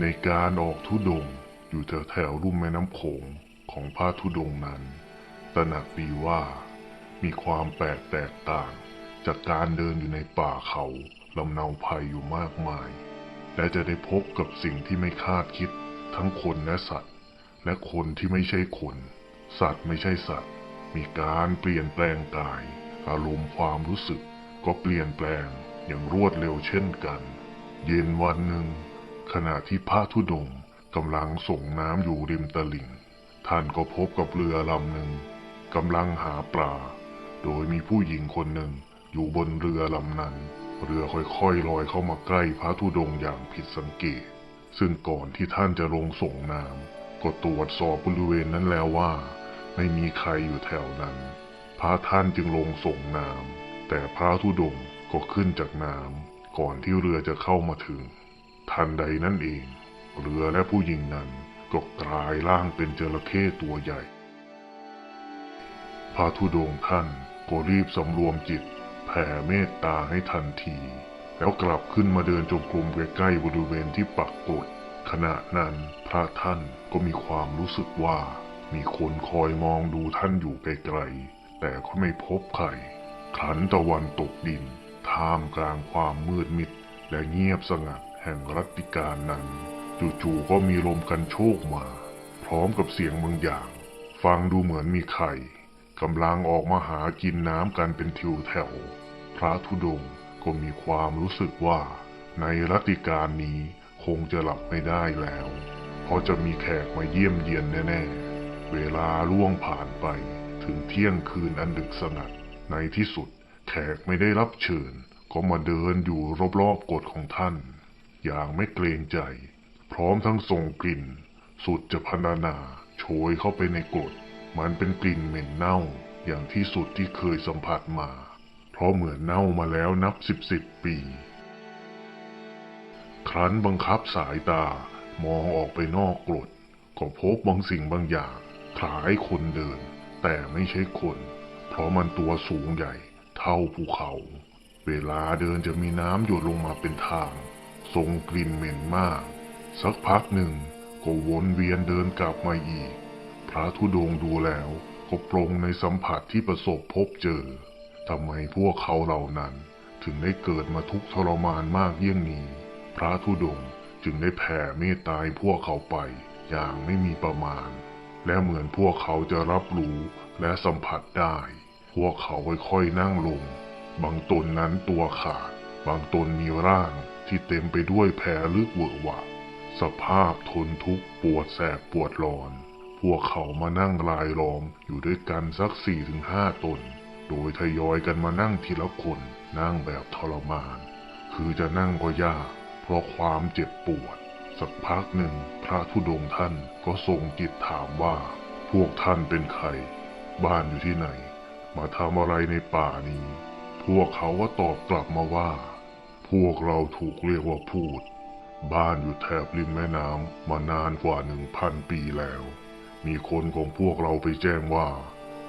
ในการออกทุดงอยู่แถวแถวๆลุ่มแม่น้ำโขงของพระธุดงนั้น ตระหนักดีว่ามีความแปลกแตกต่าง จากการเดินอยู่ในป่าเขาลำเนาภัยอยู่มากมาย และจะได้พบกับสิ่งที่ไม่คาดคิดทั้งคนและสัตว์ และคนที่ไม่ใช่คน สัตว์ไม่ใช่สัตว์ มีการเปลี่ยนแปลงกาย อารมณ์ความรู้สึกก็เปลี่ยนแปลงอย่างรวดเร็วเช่นกัน เย็นวันหนึ่ง ขณะที่พระธุดงค์กำลังส่งน้ำอยู่ริมตลิ่ง ท่านก็พบกับเรือลำหนึ่งกำลังหาปลา โดยมีผู้หญิงคนหนึ่งอยู่บนเรือลำนั้น เรือค่อยๆลอยเข้ามาใกล้พระธุดงค์อย่างผิดสังเกต ซึ่งก่อนที่ท่านจะลงส่งน้ำก็ตรวจสอบบริเวณนั้นแล้วว่า ไม่มีใครอยู่แถวนั้น พระท่านจึงลงส่งน้ำแต่พระธุดงค์ก็ขึ้นจากน้ำ ก่อนที่เรือจะเข้ามาถึง ทันใดนั่นเอง เรือและผู้หญิงนั้นก็กลายร่างเป็นจระเข้ตัวใหญ่ พระธุดงท่านก็รีบสำรวมจิต แผ่เมตตาให้ทันที แล้วกลับขึ้นมาเดินจงกรมใกล้ๆบริเวณที่ปักกฏขณะนั้นพระท่านก็มีความรู้สึกว่า มีคนคอยมองดูท่านอยู่ไกลๆแต่ก็ไม่พบใครครั้นตะวันตกดิน ท่ามกลางความมืดมิดและเงียบสงัดแห่งรัตติการนั้นจู่ๆก็มีลมกันโชกมา พร้อมกับเสียงบางอย่าง ฟังดูเหมือนมีใครกำลังออกมาหากินน้ำกันเป็นทิวแถว พระธุดงก็มีความรู้สึกว่า ในรัตติการนี้คงจะหลับไม่ได้แล้ว เพราะจะมีแขกมาเยี่ยมเยียนแน่ๆ เวลาล่วงผ่านไปถึงเที่ยงคืนอันดึกสงัดในที่สุด แขกไม่ได้รับเชิญ ก็มาเดินอยู่รอบๆกฎของท่าน อย่างไม่เกรงใจ พร้อมทั้งส่งกลิ่น สุดจะพรรณนาโชยเข้าไปในกรดมันเป็นกลิ่นเหม็นเน่าอย่างที่สุดที่เคยสัมผัสมา เพราะเหมือนเน่ามาแล้วนับสิบสิบปี ครั้นบังคับสายตามองออกไปนอกกรดก็พบบางสิ่งบางอย่างคล้ายคนเดิน แต่ไม่ใช่คน เพราะมันตัวสูงใหญ่ เท่าภูเขา เวลาเดินจะมีน้ำหยดลงมาเป็นทางทรงกลิ่นเหม็นมาก สักพักหนึ่งก็วนเวียนเดินกลับมาอีก พระธุดงค์ดูแล้วก็ปรงในสัมผัสที่ประสบพบเจอทำไมพวกเขาเหล่านั้นถึงได้เกิดมาทุกทรมานมากเยี่ยงนี้ พระธุดงค์จึงได้แผ่เมตตาพวกเขาไปอย่างไม่มีประมาณ และเหมือนพวกเขาจะรับรู้และสัมผัสได้ พวกเขาค่อยๆนั่งลง บางตนนั้นตัวขาด บางตนมีร่างที่เต็มไปด้วยแผลลึกเวอะหวะ สภาพทนทุกข์ปวดแสบปวดร้อน พวกเขามานั่งรายล้อมอยู่ด้วยกันสักสี่ถึงห้าตน โดยทยอยกันมานั่งทีละคน นั่งแบบทรมาน คือจะนั่งก็ยาก เพราะความเจ็บปวด สักพักหนึ่งพระธุดงค์ท่านก็ส่งจิตถามว่า พวกท่านเป็นใคร บ้านอยู่ที่ไหน มาทำอะไรในป่านี้ พวกเขาก็ตอบกลับมาว่า พวกเราถูกเรียกว่าพูด บ้านอยู่แถบริมแม่น้ำมานานกว่าหนึ่งพันปีแล้ว มีคนของพวกเราไปแจ้งว่า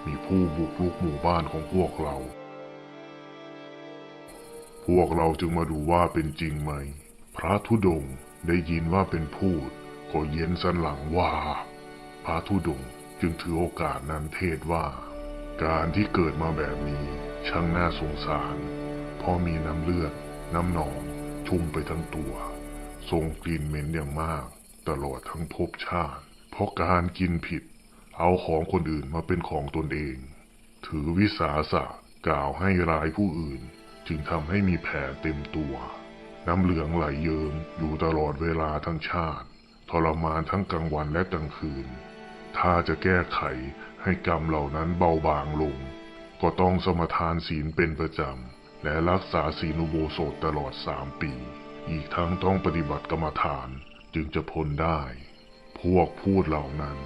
มีผู้บุกรุกหมู่บ้านของพวกเรา พวกเราจึงมาดูว่าเป็นจริงไหม พระธุดงได้ยินว่าเป็นพูดก็เย็นสันหลังว่า พระธุดงจึงถือโอกาสนั้นเทศว่า การที่เกิดมาแบบนี้ช่างน่าสงสารเพราะมีน้ำเลือด น้ำหนอง ชุ่มไปทั้งตัวทรงกลิ่นเหม็นอย่างมาก ตลอดทั้งภพชาติ เพราะการกินผิด เอาของคนอื่นมาเป็นของตนเอง ถือวิสาสะกล่าวให้ร้ายผู้อื่น จึงทำให้มีแผลเต็มตัว น้ำเหลืองไหลเยิมอยู่ตลอดเวลาทั้งชาติ ทรมานทั้งกลางวันและกลางคืน ถ้าจะแก้ไข ให้กรรมเหล่านั้นเบาบางลง ก็ต้องสมทานศีลเป็นประจำ และรักษาศีลอุโบสถตลอดสามปี อีกทั้งต้องปฏิบัติกรรมฐานจึงจะพ้นได้ พวกพูดเหล่านั้น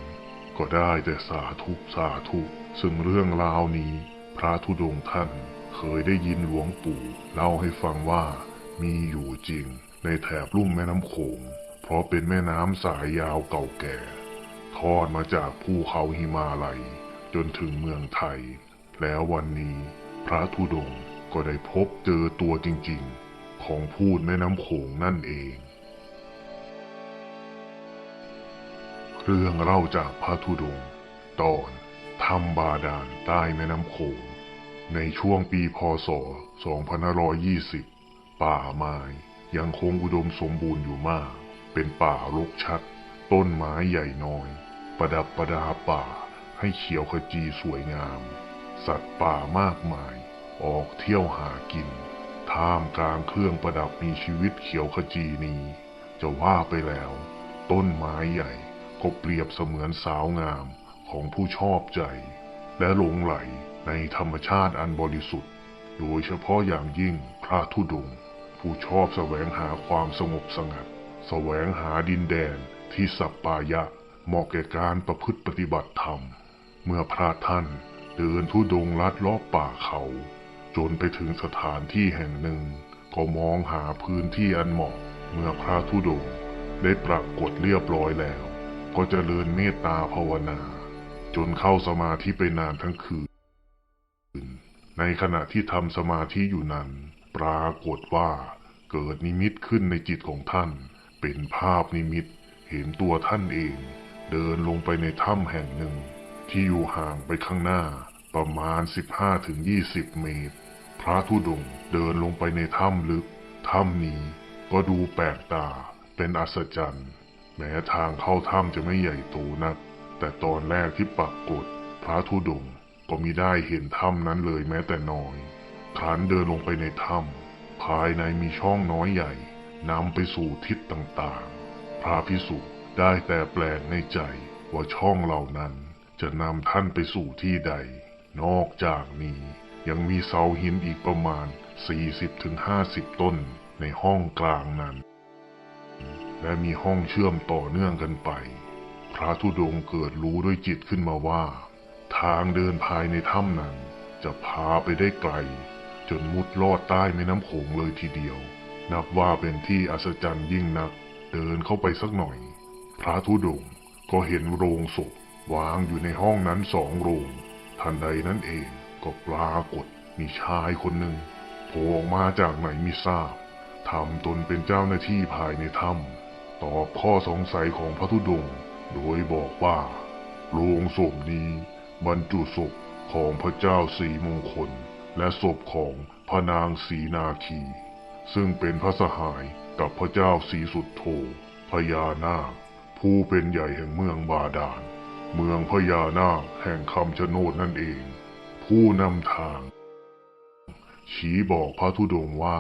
ก็ได้แต่สาธุสาธุซึ่งเรื่องราวนี้ พระธุดงค์ท่านเคยได้ยินหลวงปู่เล่าให้ฟังว่ามีอยู่จริงในแถบลุ่มแม่น้ำโขง เพราะเป็นแม่น้ำสายยาวเก่าแก่ ทอดมาจากภูเขาหิมาลัย จนถึงเมืองไทย แล้ววันนี้พระธุดงค์ก็ได้พบเจอตัวจริงๆ ของพูดแม่น้ำโขงนั่นเอง เรื่องเล่าจากพระธุดงค์ตอนถ้ำบาดาลใต้แม่น้ำโขง ในช่วงปีพศ 2520 ป่าไม้ยังคงอุดมสมบูรณ์อยู่มาก เป็นป่ารกชัด ต้นไม้ใหญ่น้อย ประดับประดาป่าให้เขียวขจีสวยงาม สัตว์ป่ามากมาย ออกเที่ยวหากิน ท่ามกลางเครื่องประดับมีชีวิตเขียวขจีนี้ จะว่าไปแล้ว ต้นไม้ใหญ่ก็เปรียบเสมือนสาวงามของผู้ชอบใจ และหลงไหลในธรรมชาติอันบริสุทธิ์ โดยเฉพาะอย่างยิ่งพระธุดงค์ผู้ชอบแสวงหาความสงบสงัด แสวงหาดินแดนที่สัปปายะ เหมาะแก่การประพฤติปฏิบัติธรรม เมื่อพระท่านเดินทุดงลัดเลาะป่าเขา จนไปถึงสถานที่แห่งหนึ่ง ก็มองหาพื้นที่อันเหมาะ เมื่อพระธุดงได้ปรากฏเรียบร้อยแล้ว ก็เจริญเมตตาภาวนา จนเข้าสมาธิไปนานทั้งคืน ในขณะที่ทำสมาธิอยู่นั้น ปรากฏว่าเกิดนิมิตขึ้นในจิตของท่าน เป็นภาพนิมิตเห็นตัวท่านเอง เดินลงไปในถ้ำแห่งหนึ่ง ที่อยู่ห่างไปข้างหน้าประมาณ 15-20 เมตร พระธุดงค์เดินลงไปในถ้ำลึก ถ้ำนี้ก็ดูแปลกตาเป็นอัศจรรย์ แม้ทางเข้าถ้ำจะไม่ใหญ่โตนัก แต่ตอนแรกที่ปรากฏพระธุดงค์ก็มิได้เห็นถ้ำนั้นเลยแม้แต่น้อยครั้นเดินลงไปในถ้ำภายในมีช่องน้อยใหญ่นำไปสู่ทิศต่างๆ พระพิสุ ได้แต่แปลกในใจว่าช่องเหล่านั้นจะนำท่านไปสู่ที่ใด นอกจากนี้ยังมีเสาหินอีกประมาณ 40-50 ต้นในห้องกลางนั้น และมีห้องเชื่อมต่อเนื่องกันไป พระธุดงค์เกิดรู้ด้วยจิตขึ้นมาว่า ทางเดินภายในถ้ำนั้น จะพาไปได้ไกล จนมุดลอดใต้แม่น้ำโขงเลยทีเดียว นับว่าเป็นที่อัศจรรย์ยิ่งนัก เดินเข้าไปสักหน่อย พระธุดงค์ก็เห็นโรงศพวางอยู่ในห้องนั้นสองโรง ทันใดนั้นเองก็ปรากฏมีชายคนหนึ่งโผล่ออกมาจากไหนม่ทราบทำตนเป็นเจ้าหน้าที่ภายในถ้ำตอบข้อสงสัยของพระธุดงค์โดยบอกว่าโรงศพนี้บรรจุศพของพระเจ้าสีมงคล และศพของพระนางสีนาคี ซึ่งเป็นพระสหายกับพระเจ้าสีสุดโธพญานาค ผู้เป็นใหญ่แห่งเมืองบาดาล เมืองพญานาคแห่งคำชะโนดนั่นเอง ผู้นำทาง ชี้บอกพระธุดงว่า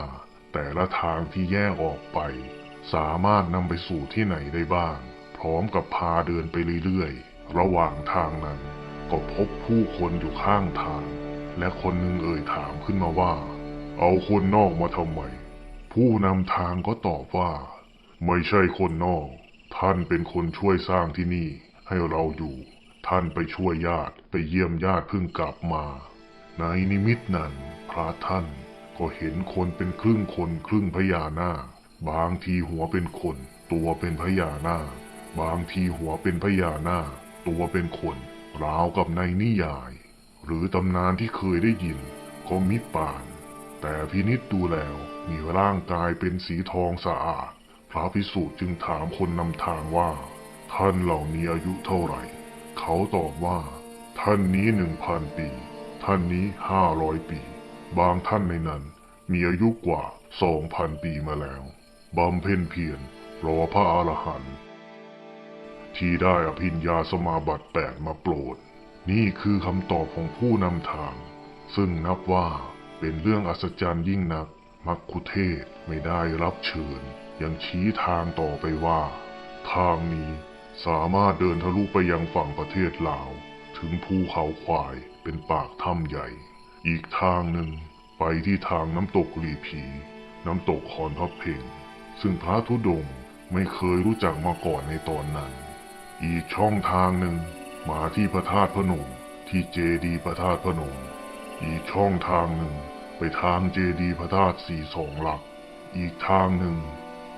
แต่ละทางที่แยกออกไป สามารถนำไปสู่ที่ไหนได้บ้าง พร้อมกับพาเดินไปเรื่อยๆ ระหว่างทางนั้น ก็พบผู้คนอยู่ข้างทาง และคนหนึ่งเอ่ยถามขึ้นมาว่า เอาคนนอกมาทำไม ผู้นำทางก็ตอบว่า ไม่ใช่คนนอก ท่านเป็นคนช่วยสร้างที่นี่ ให้เราอยู่ ท่านไปช่วยญาติไปเยี่ยมญาติเพิ่งกลับมา ในนิมิตนั้น พระท่านก็เห็นคนเป็นครึ่งคนครึ่งพญานาคบางทีหัวเป็นคน ตัวเป็นพญานาคบางทีหัวเป็นพญานาคตัวเป็นคนราวกับในนิยาย หรือตำนานที่เคยได้ยินก็มิปาน แต่พินิษดูแล้วมีร่างกายเป็นสีทองสะอาด พระพิสุจึงถามคนนำทางว่า ท่านเหล่านี้อายุเท่าไหร่ เขาตอบว่า ท่านนี้หนึ่งพันปี ท่านนี้ห้าร้อยปี บางท่านในนั้น มีอายุกว่าสองพันปีมาแล้วบำเพ็ญเพียรรอพระอรหันต์ที่ได้อภิญญาสมาบัติแปดมาโปรด นี่คือคำตอบของผู้นำทาง ซึ่งนับว่าเป็นเรื่องอัศจรรย์ยิ่งนัก มักคุเทศไม่ได้รับเชิญ ยังชี้ทางต่อไปว่า ทางนี้สามารถเดินทะลุไปยังฝั่งประเทศลาว ถึงภูเขาควายเป็นปากถ้ำใหญ่ อีกทางหนึ่งไปที่ทางน้ำตกหลีผี น้ำตกคอนพระเพงซึ่งพระธุดงค์ไม่เคยรู้จักมาก่อนในตอนนั้น อีกช่องทางหนึ่งมาที่พระธาตุพนมที่เจดีพระธาตุพนม อีกช่องทางหนึ่งไปทางเจดีพระธาตุสีสองหลัก อีกทางหนึ่ง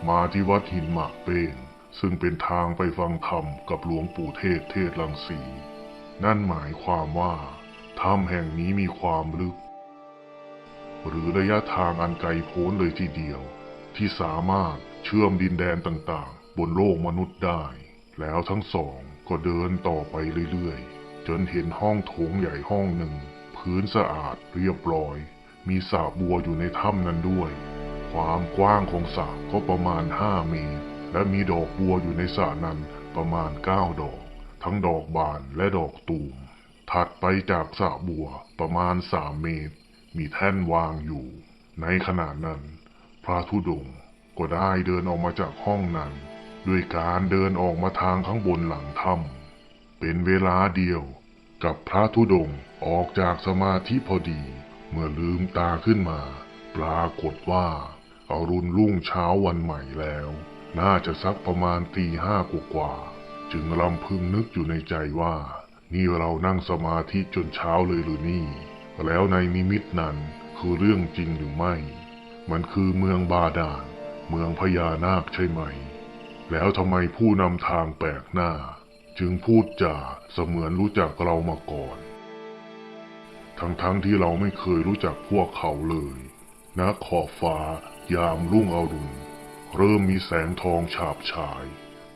มาที่วัดหินหมากเป้งซึ่งเป็นทางไปฟังธรรมกับหลวงปู่เทศเทศลังสี นั่นหมายความว่าถ้ำแห่งนี้มีความลึก หรือระยะทางอันไกลโพ้นเลยทีเดียว ที่สามารถเชื่อมดินแดนต่างๆ บนโลกมนุษย์ได้ แล้วทั้งสองก็เดินต่อไปเรื่อยๆ จนเห็นห้องโถงใหญ่ห้องหนึ่ง พื้นสะอาดเรียบร้อย มีสระบัวอยู่ในถ้ำนั้นด้วย ความกว้างของสระก็ประมาณห้าเมตร และมีดอกบัวอยู่ในสระนั้นประมาณเก้าดอก ทั้งดอกบานและดอกตูม ถัดไปจากสระบัวประมาณสามเมตร มีแท่นวางอยู่ ในขณะนั้น พระธุดงค์ก็ได้เดินออกมาจากห้องนั้นด้วยการเดินออกมาทางข้างบนหลังถ้ำเป็นเวลาเดียวกับพระธุดงค์ออกจากสมาธิพอดี เมื่อลืมตาขึ้นมา ปรากฏว่า อารุณรุ่งเช้าวันใหม่แล้ว น่าจะสักประมาณตีห้ากว่าๆจึงลำพึงนึกอยู่ในใจว่า นี่เรานั่งสมาธิจนเช้าเลยหรือนี่ แล้วในนิมิตนั้นคือเรื่องจริงหรือไม่ มันคือเมืองบาดาล เมืองพญานาคใช่ไหม แล้วทำไมผู้นำทางแปลกหน้า จึงพูดจาเสมือนรู้จักเรามาก่อน ทั้งๆทที่เราไม่เคยรู้จักพวกเขาเลยณขอบฟ้า ยามรุ่งอรุณ เริ่มมีแสงทองฉาบฉาย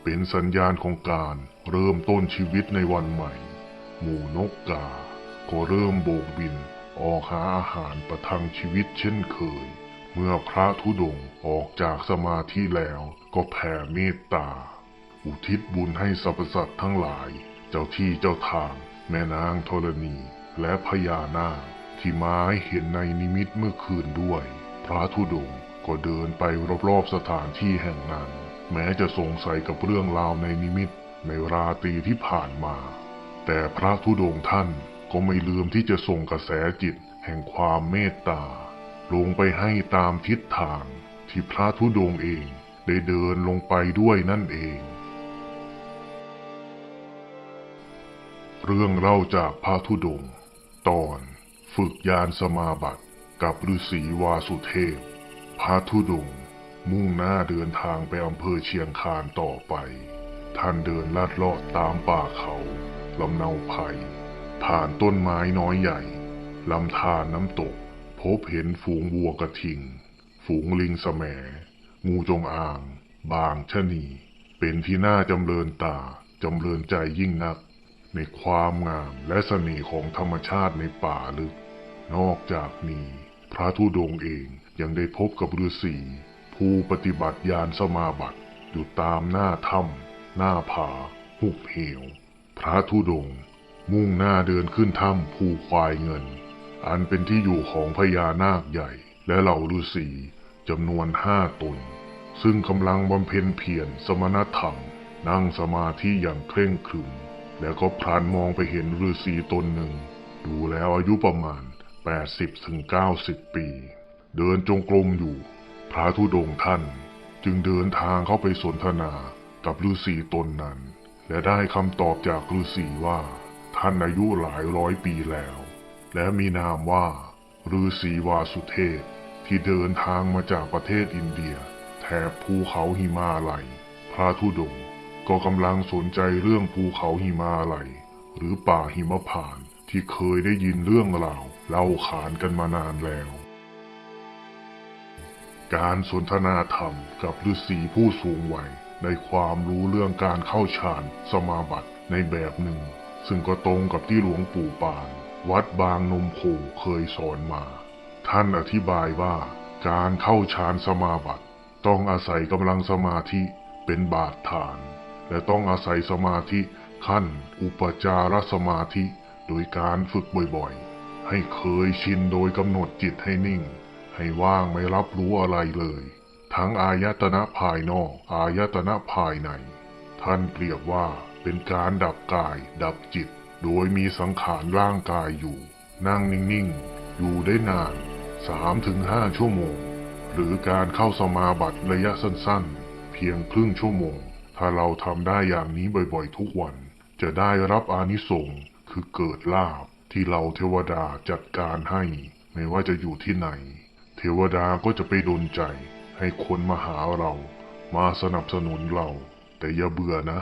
เป็นสัญญาณของการเริ่มต้นชีวิตในวันใหม่ หมู่นกกา ก็เริ่มโบกบิน ออกหาอาหารประทังชีวิตเช่นเคย เมื่อพระธุดงค์ออกจากสมาธิแล้วก็แผ่เมตตา อุทิศบุญให้สรรพสัตว์ทั้งหลาย เจ้าที่เจ้าทาง แม่นางธรณีและพญานาคที่มาให้เห็นในนิมิตเมื่อคืนด้วย พระธุดงค์ ก็เดินไปรอบๆสถานที่แห่งนั้น แม้จะสงสัยกับเรื่องราวในนิมิตในราตรีที่ผ่านมา แต่พระธุดงค์ท่านก็ไม่ลืมที่จะส่งกระแสจิตแห่งความเมตตา ลงไปให้ตามทิศทางที่พระธุดงค์เองได้เดินลงไปด้วยนั่นเอง เรื่องเล่าจากพระธุดงค์ตอนฝึกยานสมาบัติกับฤาษีวาสุเทพ พระธุดงมุ่งหน้าเดินทางไปอำเภอเชียงคานต่อไป ท่านเดินลัดเลาะตามป่าเขาลำเนาไผ่ผ่านต้นไม้น้อยใหญ่ลำธารน้ำตก พบเห็นฝูงวัวกระทิง ฝูงลิงแสมงูจงอาง บางชะนี เป็นที่น่าจำเริญตาจำเริญใจยิ่งนัก ในความงามและเสน่ห์ของธรรมชาติในป่าลึก นอกจากนี้ พระธุดงเอง ยังได้พบกับฤาษีผู้ปฏิบัติยานสมาบัติอยู่ตามหน้าถ้ำหน้าผาหุบเหว พระธุดง มุ่งหน้าเดินขึ้นถ้ำภูควายเงิน อันเป็นที่อยู่ของพญานาคใหญ่ และเหล่าฤาษีจำนวนห้าตน ซึ่งกำลังบำเพ็ญเพียรสมณธรรม นั่งสมาธิอย่างเคร่งครึม แล้วก็พลันมองไปเห็นฤาษีตนหนึ่ง ดูแล้วอายุประมาณ 80ถึง90 ปี เดินจงกรมอยู่ พระธุดงค์ท่านจึงเดินทางเข้าไปสนทนากับฤาษีตนนั้น และได้คำตอบจากฤาษีว่า ท่านอายุหลายร้อยปีแล้ว และมีนามว่าฤาษีวาสุเทพที่เดินทางมาจากประเทศอินเดีย แถบภูเขาหิมาลัย พระธุดงค์ก็กำลังสนใจเรื่องภูเขาหิมาลัย หรือป่าหิมพานที่เคยได้ยินเรื่องราวเล่าขานกันมานานแล้ว การสนทนาธรรมกับฤาษีผู้สูงวัยในความรู้เรื่องการเข้าฌานสมาบัติในแบบหนึ่ง ซึ่งก็ตรงกับที่หลวงปู่ปาน วัดบางนมโขเคยสอนมา ท่านอธิบายว่า การเข้าฌานสมาบัติ ต้องอาศัยกำลังสมาธิเป็นบาดฐาน และต้องอาศัยสมาธิขั้นอุปจารสมาธิ โดยการฝึกบ่อยๆ ให้เคยชินโดยกำหนดจิตให้นิ่ง ให้ว่างไม่รับรู้อะไรเลย ทั้งอายตนะภายนอก อายตนะภายใน ท่านเปรียบว่าเป็นการดับกาย ดับจิต โดยมีสังขารร่างกายอยู่ นั่งนิ่งๆ อยู่ได้นาน 3-5 ชั่วโมง หรือการเข้าสมาบัติระยะสั้นๆ เพียงครึ่งชั่วโมง ถ้าเราทำได้อย่างนี้บ่อยๆ ทุกวัน จะได้รับอานิสงส์คือเกิดลาภที่เราเทวดาจัดการให้ ไม่ว่าจะอยู่ที่ไหน วดาก็จะไปดลใจ ให้คนมาหาเรา มาสนับสนุนเรา แต่อย่าเบื่อนะ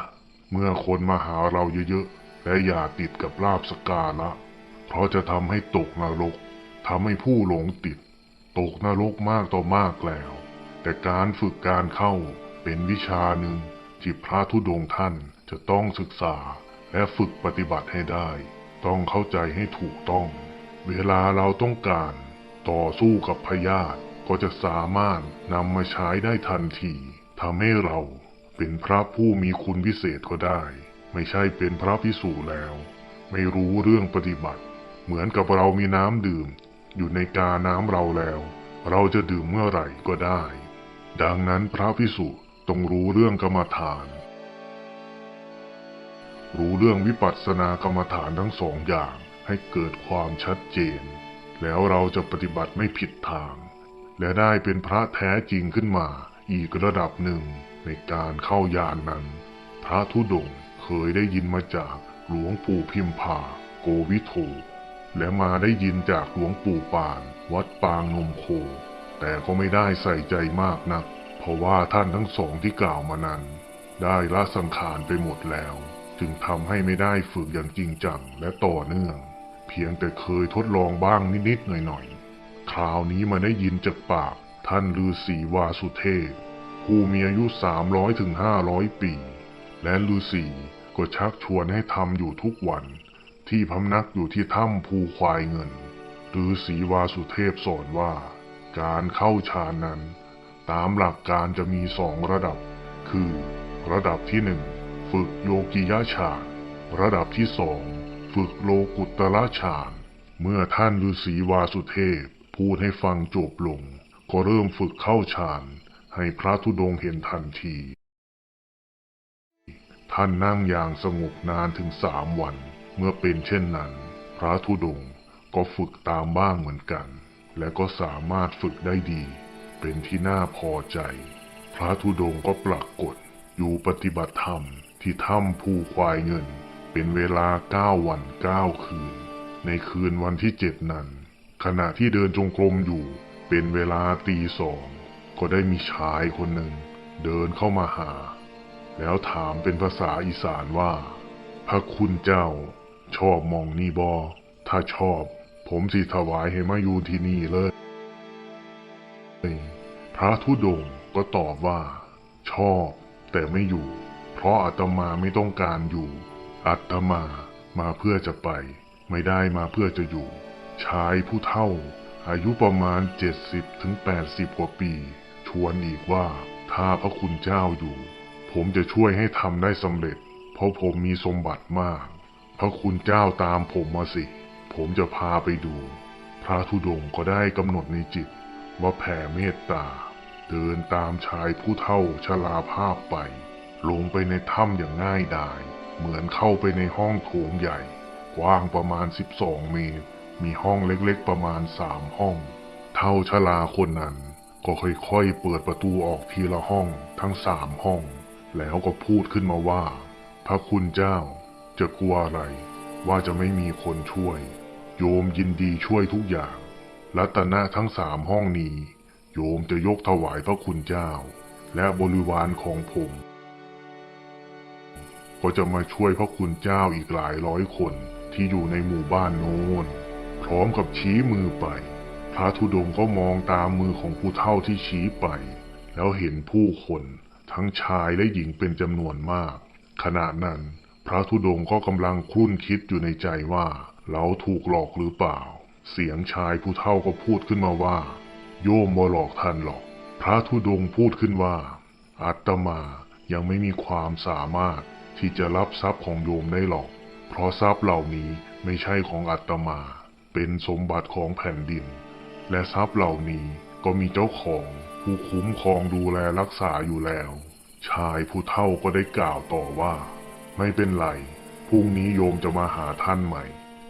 เมื่อคนมาหาเราเยอะๆ และอย่าติดกับลาบสการะเพราะจะทำให้ตกนรกทำให้ผู้หลงติด ตกนรกมากต่อมากแล้ว แต่การฝึกการเข้าเป็นวิชาหนึ่งที่พระธุดงค์ท่านจะต้องศึกษาและฝึกปฏิบัติให้ได้ ต้องเข้าใจให้ถูกต้อง เวลาเราต้องการ ต่อสู้กับพยาธิก็จะสามารถนำมาใช้ได้ทันทีทำให้เราเป็นพระผู้มีคุณพิเศษก็ได้ ไม่ใช่เป็นพระพิสูจแล้ว ไม่รู้เรื่องปฏิบัติ เหมือนกับเรามีน้ำดื่ม อยู่ในกาน้ำเราแล้ว เราจะดื่มเมื่อไหร่ก็ได้ ดังนั้นพระพิสุต้องรู้เรื่องกรรมฐาน รู้เรื่องวิปัสสนากรรมฐานทั้งสองอย่างให้เกิดความชัดเจน แล้วเราจะปฏิบัติไม่ผิดทาง และได้เป็นพระแท้จริงขึ้นมาอีกระดับหนึ่งในการเข้ายานนั้น พระธุดงเคยได้ยินมาจากหลวงปู่พิมพา โกวิโทและมาได้ยินจากหลวงปู่ปาน วัดปางนมโค แต่ก็ไม่ได้ใส่ใจมากนัก เพราะว่าท่านทั้งสองที่กล่าวมานั้น ได้ละสังขารไปหมดแล้ว จึงทำให้ไม่ได้ฝึกอย่างจริงจังและต่อเนื่อง พียงแต่เคยทดลองบ้างนิดๆหน่อยๆ คราวนี้มาได้ยินจากปากท่านฤาษีวาสุเทพผู้มีอายุสามร้อยถึงห้าร้อยปี และฤาษีก็ชักชวนให้ทำอยู่ทุกวัน ที่พำนักอยู่ที่ถ้ำภูควายเงินฤาษีวาสุเทพสอนว่า การเข้าฌานนั้น ตามหลักการจะมีสองระดับ คือ ระดับที่หนึ่งฝึกโยกิยะฌาน ระดับที่สอง ฝึกโลกุตตระฌาน เมื่อท่านฤาษีวาสุเทพ พูดให้ฟังจบลง ก็เริ่มฝึกเข้าฌาน ให้พระธุดงค์เห็นทันที ท่านนั่งอย่างสงบนานถึงสามวัน เมื่อเป็นเช่นนั้น พระธุดงค์ก็ฝึกตามบ้างเหมือนกัน และก็สามารถฝึกได้ดี เป็นที่น่าพอใจ พระธุดงค์ก็ปรากฏอยู่ปฏิบัติธรรมที่ถ้ำภูควายเงิน เป็นเวลาเก้าวันเก้าคืน ในคืนวันที่เจ็ดนั้น ขณะที่เดินจงกรมอยู่ เป็นเวลาตีสองก็ได้มีชายคนหนึ่ง เดินเข้ามาหา แล้วถามเป็นภาษาอีสานว่า พระคุณเจ้า ชอบมองนี่บอ ถ้าชอบ ผมสิถวายให้มาอยู่ที่นี่เลย พระธุดงก็ตอบว่า ชอบ แต่ไม่อยู่ เพราะอาตมาไม่ต้องการอยู่ อาตมามาเพื่อจะไป ไม่ได้มาเพื่อจะอยู่ ชายผู้เฒ่า อายุประมาณ 70ถึง80 กว่าปี ชวนอีกว่าถ้าพระคุณเจ้าอยู่ ผมจะช่วยให้ทำได้สำเร็จ เพราะผมมีสมบัติมาก พระคุณเจ้าตามผมมาสิ ผมจะพาไปดู พระธุดงค์ก็ได้กำหนดในจิต ว่าแผ่เมตตา เดินตามชายผู้เฒ่าชราภาพไป ลงไปในถ้ำอย่างง่ายดาย เหมือนเข้าไปในห้องโถงใหญ่ กว้างประมาณ 12 เมตร มีห้องเล็กๆประมาณสามห้อง เท่าชราคนนั้น ก็ค่อยๆเปิดประตูออกทีละห้องทั้งสามห้อง แล้วก็พูดขึ้นมาว่า พระคุณเจ้าจะกลัวอะไร ว่าจะไม่มีคนช่วย โยมยินดีช่วยทุกอย่าง รัตนะทั้งสามห้องนี้ โยมจะยกถวายพระคุณเจ้า และบริวารของผม ก็จะมาช่วยพระคุณเจ้าอีกหลายร้อยคนที่อยู่ในหมู่บ้านโน้น พร้อมกับชี้มือไป พระธุดงค์ก็มองตามมือของผู้เฒ่าที่ชี้ไป แล้วเห็นผู้คนทั้งชายและหญิงเป็นจำนวนมาก ขณะนั้น พระธุดงค์ก็กำลังครุ่นคิดอยู่ในใจว่า เราถูกหลอกหรือเปล่า เสียงชายผู้เฒ่าก็พูดขึ้นมาว่า โยมบ่หลอกท่านหรอก พระธุดงค์พูดขึ้นว่า อาตมายังไม่มีความสามารถ ที่จะรับทรัพย์ของโยมได้หรอก เพราะทรัพย์เหล่านี้ไม่ใช่ของอาตมา เป็นสมบัติของแผ่นดิน และทรัพย์เหล่านี้ก็มีเจ้าของผู้คุ้มครองดูแลรักษาอยู่แล้ว ชายผู้เฒ่าก็ได้กล่าวต่อว่า ไม่เป็นไร พรุ่งนี้โยมจะมาหาท่านใหม่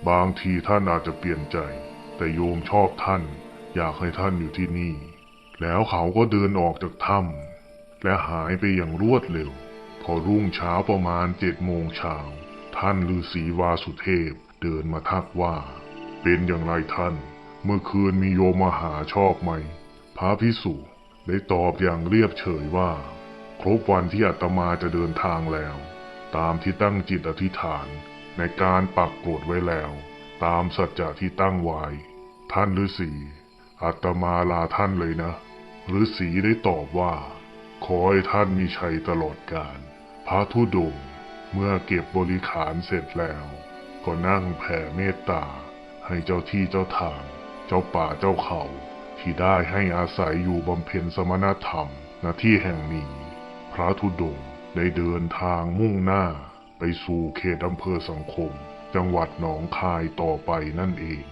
บางทีท่านอาจจะเปลี่ยนใจ แต่โยมชอบท่าน อยากให้ท่านอยู่ที่นี่ แล้วเขาก็เดินออกจากถ้ำและหายไปอย่างรวดเร็ว พอรุ่งเช้าประมาณเจ็ดโมงเช้าท่านฤาษีวาสุเทพเดินมาทักว่า เป็นอย่างไรท่าน เมื่อคืนมีโยมมาหาชอบไหม พระพิสุได้ตอบอย่างเรียบเฉยว่า ครบวันที่อาตมาจะเดินทางแล้ว ตามที่ตั้งจิตอธิษฐานในการปักกรดไว้แล้ว ตามสัจจะที่ตั้งไว้ท่านฤาษีอาตมาลาท่านเลยนะฤาษีได้ตอบว่า ขอให้ท่านมีชัยตลอดกาลพระธุดงค์เมื่อเก็บบริขารเสร็จแล้ว ก็นั่งแผ่เมตตา ให้เจ้าที่เจ้าทาง เจ้าป่าเจ้าเขา ที่ได้ให้อาศัยอยู่บำเพ็ญสมณธรรมณที่แห่งนี้ พระธุดงค์ได้เดินทางมุ่งหน้า ไปสู่เขตอำเภอสังคม จังหวัดหนองคายต่อไปนั่นเอง